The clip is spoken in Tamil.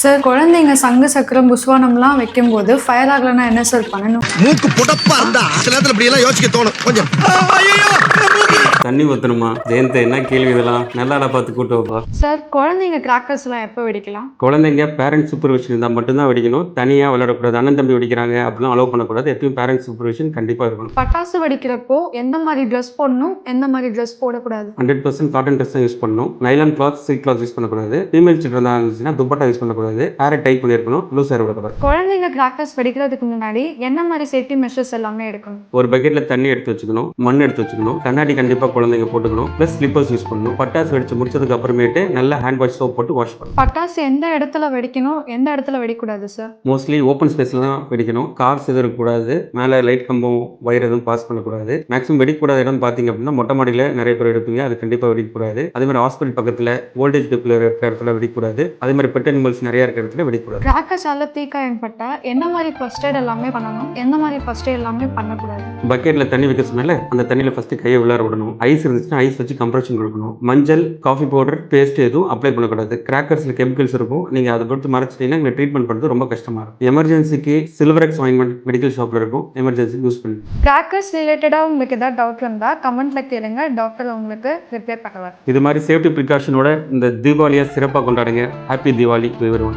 சார் குழந்தைங்க சங்கு சக்கரம் புஸ்வானம்லாம் வைக்கும்போது ஃபயர் ஆகலைன்னா என்ன சார் பண்ணணும்? மூக்கு புடப்பா இருந்தா சில நேரத்துல இப்படி எல்லாம் யோசிக்க தோணும். கொஞ்சம். தண்ணி ஊற்றணுமா ஜெயந்த் என்ன கேள்வி இதெல்லாம்? நல்லா பார்த்து கூட்டு வைப்பா. சார் குழந்தைங்க கிராக்கர்ஸ்லாம் எப்போ வெடிக்கலாம்? குழந்தைங்க பேரண்ட் சூப்பர்விஷன் இருந்தால் மட்டும்தான் வெடிக்கணும். தனியாக விளையாடக்கூடாது. அண்ணன் தம்பி வெடிக்கிறாங்க அப்படிலாம் அலோவ் பண்ணக்கூடாது. எப்பயும் பேரண்ட் சூப்பர்விஷன் கண்டிப்பாக இருக்கணும். பட்டாசு வெடிக்கிறப்போ எந்த மாதிரி ட்ரெஸ் போடணும்? எந்த மாதிரி ட்ரெஸ் போடக்கூடாது? Hundred percent cotton dress use பண்ணணும். Nylon cloth silk cloth use பண்ணக்கூடாது. ஃபீமேல் சில்ட்ரன் இருந்துச்சுன்னா துப்பட்டா யூஸ் பண்ணக்கூடாது. ஹேரை டைட் பண்ணியிருக்கணும் லூஸ் ஹேர் விடக்கூடாது. குழந்தைங்க கிராக்கர்ஸ் வெடிக்கிறதுக்கு முன்னாடி என்ன மாதிரி சேஃப்டி மெஷர்ஸ் எல்லாமே எடுக்கணும்? ஒரு பக்கெட்டில் தண்ணி எடுத்து வச்சுக்கணும். மண் எடுத்து வச்சுக்கணும். கண்ணாடி கண்டிப்பாக குழந்தைங்க போட்டுக்கணும். ப்ளஸ் ஸ்லிப்பர்ஸ் யூஸ் பண்ணணும். பட்டாசு வெடிச்சு முடிச்சதுக்கு அப்புறமேட்டு நல்லா ஹேண்ட் வாஷ் சோப் போட்டு வாஷ் பண்ணணும். பட்டாசு எந்த இடத்துல வெடிக்கணும்? எந்த இடத்துல வெடிக்கூடாது சார் மோஸ்ட்லி ஓப்பன் ஸ்பேஸில் தான் வெடிக்கணும். கார்ஸ் எதுவும் இருக்கக்கூடாது. மேலே லைட் கம்பம் ஒயர் எதுவும் பாஸ் பண்ணக்கூடாது. மேக்ஸிமம் வெடிக்கக்கூடாத இடம் பார்த்தீங்க அப்படின்னா மொட்டை மாடியில் நிறைய பேர் எடுப்பீங்க. அது கண்டிப்பாக வெடிக்கக்கூடாது. அதே மாதிரி ஹாஸ்பிட்டல் பக்கத்தில் வோல்டேஜ் டிப்பில் இருக்கிற இடத்துல வெடிக்கக்கூடாது. அதே மாதிரி பெட் அனிமல்ஸ் நிறைய இருக்கிற இடத்துல வெடிக்கக்கூடாது. கிராக்கர்ஸால தீக்காயம் பட்டா என்ன மாதிரி ஃபர்ஸ்ட் எய்ட் எல்லாமே பண்ணணும்? எந்த மாதிரி ஃபர்ஸ்ட் எய்ட் எல்லாமே பண்ணக்கூடாது? பக்கெட்டில் தண்ணி வைக்க சொன்னால அந்த தண்ணியில் ஃபஸ்ட்டு கையை விளையாட விடணும். ஐஸ் இருந்துச்சுன்னா ஐஸ் வச்சு கம்ப்ரெஷன் கொடுக்கணும். மஞ்சள் காஃபி பவுடர் பேஸ்ட் எதுவும் அப்ளை பண்ணக்கூடாது. கிராக்கர்ஸில் கெமிக்கல்ஸ் இருக்கும். நீங்கள் அதை பொறுத்து மறைச்சிட்டீங்கன்னா இங்கே ட்ரீட்மெண்ட் பண்ணுறது ரொம்ப கஷ்டமாக இருக்கும். எமர்ஜென்சிக்கு சில்வரெக்ஸ் ஆயின்மெண்ட் மெடிக்கல் ஷாப்பில் இருக்கும். எமர்ஜென்சி யூஸ் பண்ணி கிராக்கர்ஸ் ரிலேட்டடாக உங்களுக்கு ஏதாவது டவுட் இருந்தால் கமெண்ட்ல கேளுங்க. டாக்டர் உங்களுக்கு ரிப்ளை பண்ணுவார். இது மாதிரி சேஃப்டி ப்ரிகாஷனோட இந்த தீபாவளியை சிறப்பாக கொண்டாடுங்க. ஹாப்பி தீபாவளி விவரம்